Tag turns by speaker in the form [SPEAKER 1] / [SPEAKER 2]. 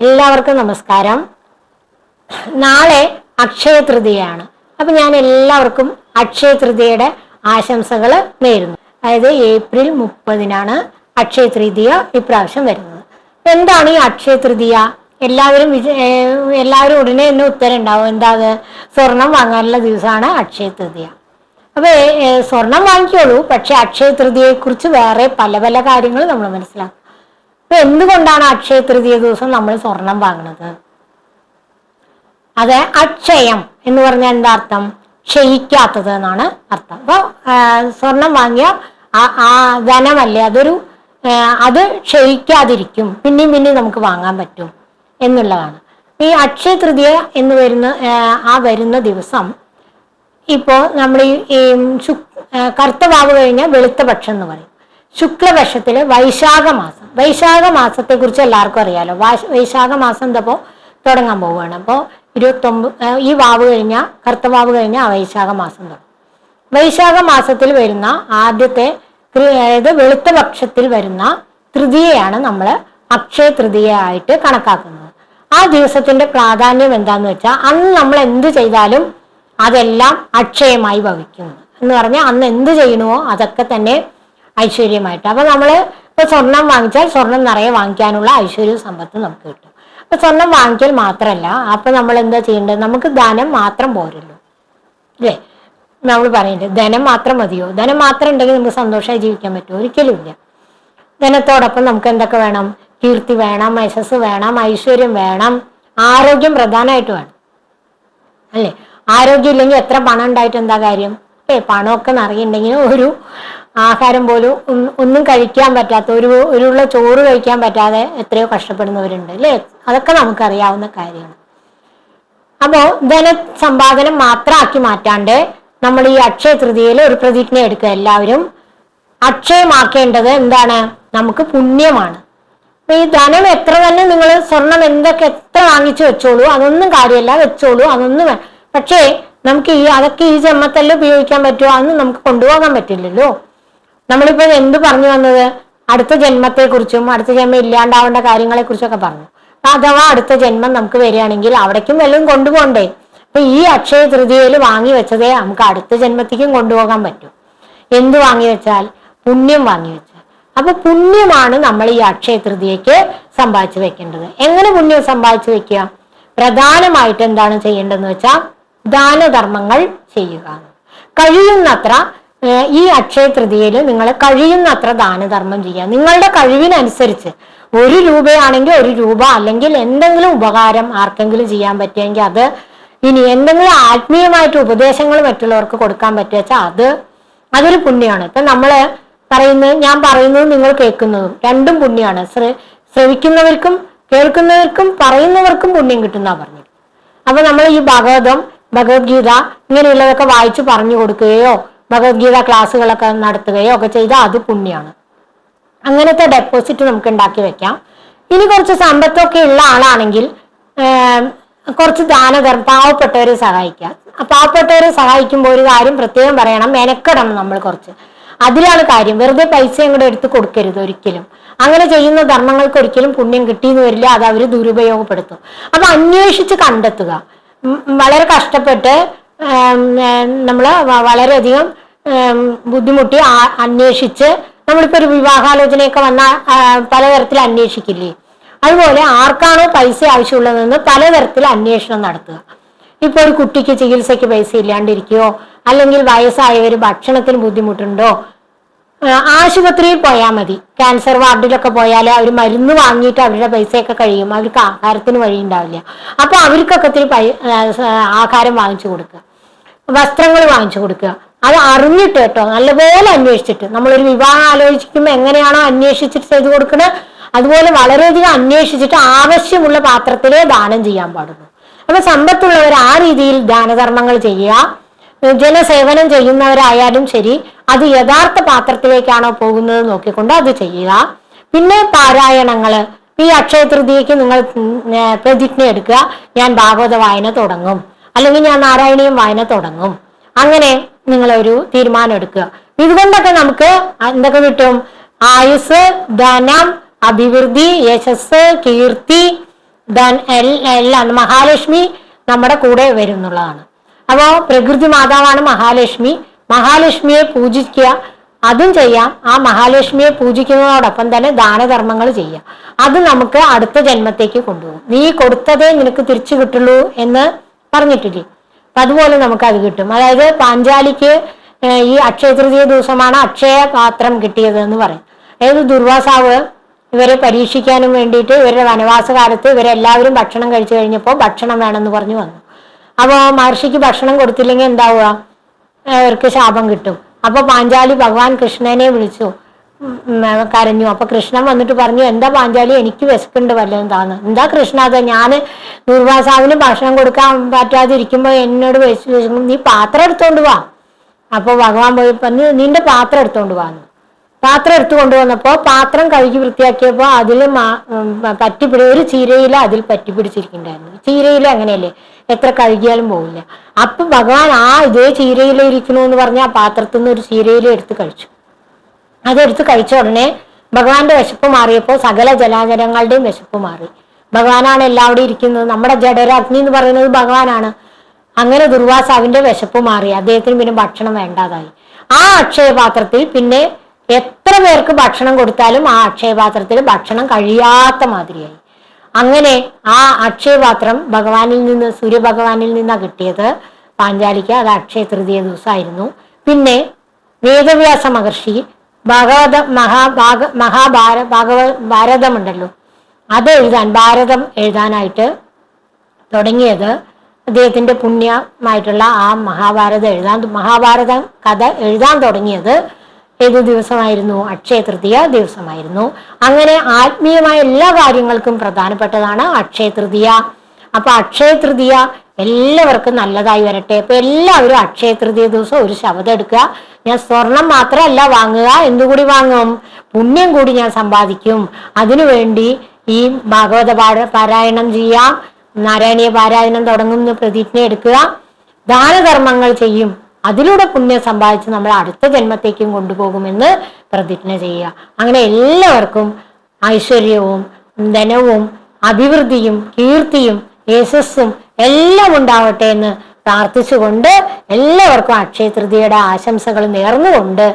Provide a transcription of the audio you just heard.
[SPEAKER 1] എല്ലാവർക്കും നമസ്കാരം. നാളെ അക്ഷയ തൃതിയാണ് അപ്പൊ ഞാൻ എല്ലാവർക്കും അക്ഷയ തൃതീയയുടെ ആശംസകൾ നേരുന്നു. അതായത് ഏപ്രിൽ മുപ്പതിനാണ് അക്ഷയ തൃതീയ ഇപ്രാവശ്യം വരുന്നത്. എന്താണ് ഈ അക്ഷയ തൃതീയ? എല്ലാവരും എല്ലാവരും ഉടനെ തന്നെ ഉത്തരം ഉണ്ടാവും എന്താ അത്? സ്വർണം വാങ്ങാനുള്ള ദിവസമാണ് അക്ഷയ തൃതീയ. അപ്പൊ ഏ- ഏ, സ്വർണം വാങ്ങിക്കോളൂ. പക്ഷെ അക്ഷയ തൃതിയെ കുറിച്ച് വേറെ പല പല കാര്യങ്ങൾ നമ്മൾ മനസ്സിലാക്കും. അപ്പൊ എന്തുകൊണ്ടാണ് അക്ഷയ തൃതീയ ദിവസം നമ്മൾ സ്വർണം വാങ്ങുന്നത്? അത് അക്ഷയം എന്ന് പറഞ്ഞാൽ എന്താ അർത്ഥം? ക്ഷയിക്കാത്തത് എന്നാണ് അർത്ഥം. അപ്പൊ ആ, സ്വർണം വാങ്ങിയ ആ- ധനമല്ലേ അതൊരു അത് ക്ഷയിക്കാതിരിക്കും. പിന്നെയും പിന്നെയും നമുക്ക് വാങ്ങാൻ പറ്റും എന്നുള്ളതാണ്. ഈ അക്ഷയ തൃതീയ എന്ന് വരുന്ന ആ, വരുന്ന ദിവസം ഇപ്പോ നമ്മൾ ഈ കറുത്ത വാവ് കഴിഞ്ഞാൽ വെളുത്ത പക്ഷം എന്ന് പറയും. ശുക്ലപക്ഷത്തിൽ വൈശാഖ മാസം വൈശാഖ മാസത്തെ കുറിച്ച് എല്ലാവർക്കും അറിയാലോ. വാശ- വൈശാഖ മാസം എന്തപ്പോ? തുടങ്ങാൻ പോവുകയാണ്. അപ്പോൾ ഇരുപത്തൊമ്പത് ഈ വാവ് കഴിഞ്ഞ കർത്തവാവ് വാവ് കഴിഞ്ഞാൽ വൈശാഖ മാസം തുടങ്ങും. വൈശാഖ മാസത്തിൽ വരുന്ന ആദ്യത്തെ അതായത് വെളുത്ത പക്ഷത്തിൽ വരുന്ന തൃതീയയാണ് നമ്മൾ അക്ഷയ തൃതീയ ആയിട്ട് കണക്കാക്കുന്നത്. ആ ദിവസത്തിന്റെ പ്രാധാന്യം എന്താന്ന് വെച്ചാൽ അന്ന് നമ്മൾ എന്ത് ചെയ്താലും അതെല്ലാം അക്ഷയമായി ഭവിക്കുന്നു. എന്ന് പറഞ്ഞാൽ അന്ന് എന്ത് ചെയ്യണമോ അതൊക്കെ തന്നെ ഐശ്വര്യമായിട്ട്. അപ്പൊ നമ്മൾ ഇപ്പൊ സ്വർണം വാങ്ങിച്ചാൽ സ്വർണം നിറയെ വാങ്ങിക്കാനുള്ള ഐശ്വര്യ സമ്പത്ത് നമുക്ക് കിട്ടും. അപ്പൊ സ്വർണം വാങ്ങിക്കൽ മാത്രമല്ല അപ്പൊ നമ്മൾ എന്താ ചെയ്യേണ്ടത്? നമുക്ക് ധനം മാത്രം പോരല്ലോ. അല്ലേ? നമ്മൾ പറയുന്നത് ധനം മാത്രം മതിയോ? ധനം മാത്രം ഉണ്ടെങ്കിൽ നമുക്ക് സന്തോഷമായി ജീവിക്കാൻ പറ്റുമോ? ഒരിക്കലും ഇല്ല. ധനത്തോടൊപ്പം നമുക്ക് എന്തൊക്കെ വേണം? കീർത്തി വേണം യശസ് വേണം ഐശ്വര്യം വേണം ആരോഗ്യം പ്രധാനമായിട്ട് വേണം. അല്ലേ? ആരോഗ്യം ഇല്ലെങ്കിൽ എത്ര പണം ഉണ്ടായിട്ട് എന്താ കാര്യം? ഏ പണമൊക്കെ നിറയുണ്ടെങ്കിൽ ഒരു ആഹാരം പോലും ഒന്നും- കഴിക്കാൻ പറ്റാത്ത ഒരു ഒരുള്ള ചോറ് കഴിക്കാൻ പറ്റാതെ എത്രയോ കഷ്ടപ്പെടുന്നവരുണ്ട് അല്ലേ? അതൊക്കെ നമുക്കറിയാവുന്ന കാര്യമാണ് അപ്പോൾ ധന സമ്പാദനം മാത്രമാക്കി മാറ്റാണ്ട് നമ്മൾ ഈ അക്ഷയ തൃതീയയിൽ ഒരു പ്രതിജ്ഞ എടുക്കുക എല്ലാവരും. അക്ഷയമാക്കേണ്ടത് എന്താണ്? നമുക്ക് പുണ്യമാണ്. അപ്പൊ ഈ ധനം എത്ര തന്നെ നിങ്ങൾ സ്വർണം എന്തൊക്കെ എത്ര വാങ്ങിച്ചു വെച്ചോളൂ അതൊന്നും കാര്യമല്ല വെച്ചോളൂ അതൊന്നും പക്ഷേ നമുക്ക് ഈ അതൊക്കെ ഈ ജന്മത്തല്ല ഉപയോഗിക്കാൻ പറ്റുമോ? അതൊന്നും നമുക്ക് കൊണ്ടുപോകാൻ പറ്റില്ലല്ലോ. നമ്മളിപ്പോ എന്ത് പറഞ്ഞു വന്നത്? അടുത്ത ജന്മത്തെ കുറിച്ചും അടുത്ത ജന്മം ഇല്ലാണ്ടാവേണ്ട കാര്യങ്ങളെ കുറിച്ചൊക്കെ പറഞ്ഞു അഥവാ അടുത്ത ജന്മം നമുക്ക് വരികയാണെങ്കിൽ അവിടേക്കും വല്ലതും കൊണ്ടുപോകണ്ടേ? അപ്പൊ ഈ അക്ഷയ തൃതീയയിൽ വാങ്ങി വെച്ചതേ നമുക്ക് അടുത്ത ജന്മത്തേക്കും കൊണ്ടുപോകാൻ പറ്റൂ. എന്ത് വാങ്ങി വെച്ചാൽ? പുണ്യം വാങ്ങി വെച്ചാൽ. അപ്പൊ പുണ്യമാണ് നമ്മൾ ഈ അക്ഷയ തൃതീയക്ക് സമ്പാദിച്ചു വെക്കേണ്ടത്. എങ്ങനെ പുണ്യം സമ്പാദിച്ചു വെക്കുക? പ്രധാനമായിട്ട് എന്താണ് ചെയ്യേണ്ടതെന്ന് വെച്ചാൽ ദാനധർമ്മങ്ങൾ ചെയ്യുക. കഴിയുന്നത്ര ഈ അക്ഷയ തൃതിയയിൽ നിങ്ങൾ കഴിയുന്ന അത്ര ദാനധർമ്മം ചെയ്യുക. നിങ്ങളുടെ കഴിവിനനുസരിച്ച് ഒരു രൂപയാണെങ്കിൽ ഒരു രൂപ അല്ലെങ്കിൽ എന്തെങ്കിലും ഉപകാരം ആർക്കെങ്കിലും ചെയ്യാൻ പറ്റുമെങ്കിൽ അത് ഇനി എന്തെങ്കിലും ആത്മീയമായിട്ട് ഉപദേശങ്ങൾ മറ്റുള്ളവർക്ക് കൊടുക്കാൻ പറ്റുക വെച്ചാൽ അത് അതൊരു പുണ്യമാണ്. ഇപ്പൊ നമ്മൾ പറയുന്നത് ഞാൻ പറയുന്നത് നിങ്ങൾ കേൾക്കുന്നതും രണ്ടും പുണ്യമാണ്. ശ്രവിക്കുന്നവർക്കും കേൾക്കുന്നവർക്കും പറയുന്നവർക്കും പുണ്യം കിട്ടുന്ന പറഞ്ഞു അപ്പൊ നമ്മൾ ഈ ഭാഗവതം ഭഗവത്ഗീത ഇങ്ങനെയുള്ളതൊക്കെ വായിച്ചു പറഞ്ഞു കൊടുക്കുകയോ ഭഗവത്ഗീത ക്ലാസ്സുകളൊക്കെ നടത്തുകയോ ഒക്കെ ചെയ്താൽ അത് പുണ്യമാണ് അങ്ങനത്തെ ഡെപ്പോസിറ്റ് നമുക്ക് ഉണ്ടാക്കി വെക്കാം. ഇനി കുറച്ച് സമ്പത്തൊക്കെ ഉള്ള ആളാണെങ്കിൽ കുറച്ച് ദാനധർമ്മം പാവപ്പെട്ടവരെ സഹായിക്കുക. ആ പാവപ്പെട്ടവരെ സഹായിക്കുമ്പോൾ ഒരു കാര്യം പ്രത്യേകം പറയണം. മെനക്കെടണം നമ്മൾ കുറച്ച്. അതിലാണ് കാര്യം. വെറുതെ പൈസ അങ്ങോട്ട് എടുത്ത് കൊടുക്കരുത് ഒരിക്കലും. അങ്ങനെ ചെയ്യുന്ന ധർമ്മങ്ങൾക്ക് ഒരിക്കലും പുണ്യം കിട്ടിയെന്ന് വരില്ല. അത് അവർ ദുരുപയോഗപ്പെടുത്തും. അപ്പൊ അന്വേഷിച്ച് കണ്ടെത്തുക. വളരെ കഷ്ടപ്പെട്ട് നമ്മൾ വളരെയധികം ബുദ്ധിമുട്ടി അന്വേഷിച്ച് നമ്മളിപ്പോൾ ഒരു വിവാഹാലോചനയൊക്കെ വന്ന പലതരത്തിൽ അന്വേഷിക്കില്ലേ? അതുപോലെ ആർക്കാണോ പൈസ ആവശ്യമുള്ളതെന്ന് പലതരത്തിൽ അന്വേഷണം നടത്തുക. ഇപ്പോൾ ഒരു കുട്ടിക്ക് ചികിത്സയ്ക്ക് പൈസ ഇല്ലാണ്ടിരിക്കുകയോ അല്ലെങ്കിൽ വയസ്സായവർ ഭക്ഷണത്തിന് ബുദ്ധിമുട്ടുണ്ടോ? ആശുപത്രിയിൽ പോയാൽ മതി. ക്യാൻസർ വാർഡിലൊക്കെ പോയാൽ അവർ മരുന്ന് വാങ്ങിയിട്ട് അവരുടെ പൈസയൊക്കെ കഴിയും. അവർക്ക് ആഹാരത്തിന് വഴി ഉണ്ടാവില്ല അപ്പോൾ അവർക്കൊക്കെ സ- ആഹാരം വാങ്ങിച്ചു കൊടുക്കുക. വസ്ത്രങ്ങൾ വാങ്ങിച്ചു കൊടുക്കുക. അത് അറിഞ്ഞിട്ട് കേട്ടോ നല്ലപോലെ അന്വേഷിച്ചിട്ട്. നമ്മളൊരു വിവാഹം ആലോചിക്കുമ്പോൾ എങ്ങനെയാണോ അന്വേഷിച്ചിട്ട് ചെയ്തു കൊടുക്കുന്നത് അതുപോലെ വളരെയധികം അന്വേഷിച്ചിട്ട് ആവശ്യമുള്ള പാത്രത്തിലേ ദാനം ചെയ്യാൻ പാടുള്ളൂ. അപ്പൊ സമ്പത്തുള്ളവർ ആ രീതിയിൽ ദാനധർമ്മങ്ങൾ ചെയ്യുക. ജനസേവനം ചെയ്യുന്നവരായാലും ശരി അത് യഥാർത്ഥ പാത്രത്തിലേക്കാണോ പോകുന്നത് നോക്കിക്കൊണ്ട് അത് ചെയ്യുക. പിന്നെ പാരായണങ്ങൾ. ഈ അക്ഷയ തൃതീയക്ക് നിങ്ങൾ പ്രതിജ്ഞ എടുക്കുക. ഞാൻ ഭാഗവത വായന തുടങ്ങും. അല്ലെങ്കിൽ ഞാൻ നാരായണീയം വായന തുടങ്ങും. അങ്ങനെ നിങ്ങൾ ഒരു തീരുമാനം എടുക്കുക ഇതുകൊണ്ടൊക്കെ നമുക്ക് എന്തൊക്കെ കിട്ടും? ആയുസ് ധനം അഭിവൃദ്ധി യശസ് കീർത്തി എല്ലാം മഹാലക്ഷ്മി നമ്മുടെ കൂടെ വരുന്നുള്ളതാണ്. അപ്പോൾ അപ്പോ പ്രകൃതി മാതാവാണ് മഹാലക്ഷ്മി. മഹാലക്ഷ്മിയെ പൂജിക്കുക അതും ചെയ്യാം. ആ മഹാലക്ഷ്മിയെ പൂജിക്കുന്നതോടൊപ്പം തന്നെ ദാനധർമ്മങ്ങൾ ചെയ്യാം അത് നമുക്ക് അടുത്ത ജന്മത്തേക്ക് കൊണ്ടുപോകും. നീ കൊടുത്തതേ നിനക്ക് തിരിച്ചു കിട്ടുള്ളൂ എന്ന് പറഞ്ഞിട്ടില്ലേ? അപ്പൊ അതുപോലെ നമുക്ക് അത് കിട്ടും. അതായത് പാഞ്ചാലിക്ക് ഈ അക്ഷയ തൃതീയ ദിവസമാണ് അക്ഷയ പാത്രം കിട്ടിയത് എന്ന് പറയും. അതായത് ദുർവാസാവ് ഇവരെ പരീക്ഷിക്കാനും വേണ്ടിയിട്ട് ഇവരുടെ വനവാസ കാലത്ത് ഇവരെല്ലാവരും ഭക്ഷണം കഴിച്ചു കഴിഞ്ഞപ്പോൾ ഭക്ഷണം വേണമെന്ന് പറഞ്ഞു വന്നു. അപ്പോൾ മഹർഷിക്ക് ഭക്ഷണം കൊടുത്തില്ലെങ്കിൽ എന്താവുക? അവർക്ക് ശാപം കിട്ടും. അപ്പോൾ പാഞ്ചാലി ഭഗവാൻ കൃഷ്ണനെ വിളിച്ചു. കരഞ്ഞു. അപ്പൊ കൃഷ്ണൻ വന്നിട്ട് പറഞ്ഞു എന്താ പാഞ്ചാലി എനിക്ക് വിശക്കുണ്ട് വല്ലതും താന്ന്. എന്താ കൃഷ്ണ അതെ ഞാൻ ദുർവാസാവിന് ഭക്ഷണം കൊടുക്കാൻ പറ്റാതിരിക്കുമ്പോ എന്നോട് വിശ- വിശക്കും നീ പാത്രം എടുത്തോണ്ട് വാ. അപ്പൊ ഭഗവാൻ പോയി പറഞ്ഞു നിന്റെ പാത്രം എടുത്തോണ്ട് വാന്ന്. പാത്രം എടുത്തു കൊണ്ടുവന്നപ്പോ പാത്രം കഴുകി വൃത്തിയാക്കിയപ്പോ അതിൽ പറ്റിപ്പിടി ഒരു ചീരയില അതിൽ പറ്റിപ്പിടിച്ചിരിക്കുന്നുണ്ടായിരുന്നു. ചീരയില അങ്ങനെയല്ലേ? എത്ര കഴുകിയാലും പോകില്ല അപ്പൊ ഭഗവാൻ ആ ഇതേ ചീരയില ഇരിക്കണു എന്ന് പറഞ്ഞ ആ പാത്രത്തിൽ നിന്ന് ഒരു ചീരയില എടുത്ത് കഴിച്ചു. അതെടുത്ത് കഴിച്ച ഉടനെ ഭഗവാന്റെ വിശപ്പ് മാറിയപ്പോൾ സകല ജലാചരങ്ങളുടെയും വിശപ്പ് മാറി. ഭഗവാനാണ് എല്ലാവരും ഇരിക്കുന്നത്. നമ്മുടെ ജഡരാഗ്നി എന്ന് പറയുന്നത് ഭഗവാനാണ്. അങ്ങനെ ദുർവാസാവിന്റെ വിശപ്പ് മാറി. അദ്ദേഹത്തിന് പിന്നെ ഭക്ഷണം വേണ്ടാതായി. ആ അക്ഷയപാത്രത്തിൽ പിന്നെ എത്ര പേർക്ക് ഭക്ഷണം കൊടുത്താലും ആ അക്ഷയപാത്രത്തിൽ ഭക്ഷണം കഴിയാത്ത മാതിരിയായി. അങ്ങനെ ആ അക്ഷയപാത്രം ഭഗവാനിൽ നിന്ന് സൂര്യഭഗവാനിൽ നിന്നാണ് കിട്ടിയത് പാഞ്ചാലിക്ക്. അത് അക്ഷയ തൃതീയ ദിവസമായിരുന്നു. പിന്നെ വേദവ്യാസ മഹർഷി ഭഗവത മഹാഭാഗ മഹാഭാര ഭാഗവ ഭാരതമുണ്ടല്ലോ. അത് എഴുതാൻ ഭാരതം എഴുതാനായിട്ട് തുടങ്ങിയത് അദ്ദേഹത്തിന്റെ പുണ്യമായിട്ടുള്ള ആ മഹാഭാരതം എഴുതാൻ മഹാഭാരതം കഥ എഴുതാൻ തുടങ്ങിയത് ഏത് ദിവസമായിരുന്നു? അക്ഷയ തൃതീയ ദിവസമായിരുന്നു. അങ്ങനെ ആത്മീയമായ എല്ലാ കാര്യങ്ങൾക്കും പ്രധാനപ്പെട്ടതാണ് അക്ഷയ തൃതീയ. അപ്പൊ അക്ഷയ തൃതീയ എല്ലാവർക്കും നല്ലതായി വരട്ടെ. അപ്പൊ എല്ലാവരും അക്ഷയ തൃതീയ ദിവസം ഒരു ശബ്ദം എടുക്കുക. ഞാൻ സ്വർണം മാത്രമല്ല വാങ്ങുക എന്തുകൂടി വാങ്ങും? പുണ്യം കൂടി ഞാൻ സമ്പാദിക്കും. അതിനുവേണ്ടി ഈ ഭാഗവത പാരായണം ചെയ്യാം. നാരായണീയ പാരായണം തുടങ്ങുന്ന പ്രതിജ്ഞ എടുക്കുക. ദാനധർമ്മങ്ങൾ ചെയ്യും. അതിലൂടെ പുണ്യം സമ്പാദിച്ച് നമ്മൾ അടുത്ത ജന്മത്തേക്കും കൊണ്ടുപോകുമെന്ന് പ്രതിജ്ഞ ചെയ്യുക. അങ്ങനെ എല്ലാവർക്കും ഐശ്വര്യവും ധനവും അഭിവൃദ്ധിയും കീർത്തിയും യശസ്സും എല്ലാം ഉണ്ടാവട്ടെ എന്ന് പ്രാർത്ഥിച്ചുകൊണ്ട് എല്ലാവർക്കും അക്ഷയ തൃതീയയുടെ ആശംസകൾ നേർന്നുകൊണ്ട്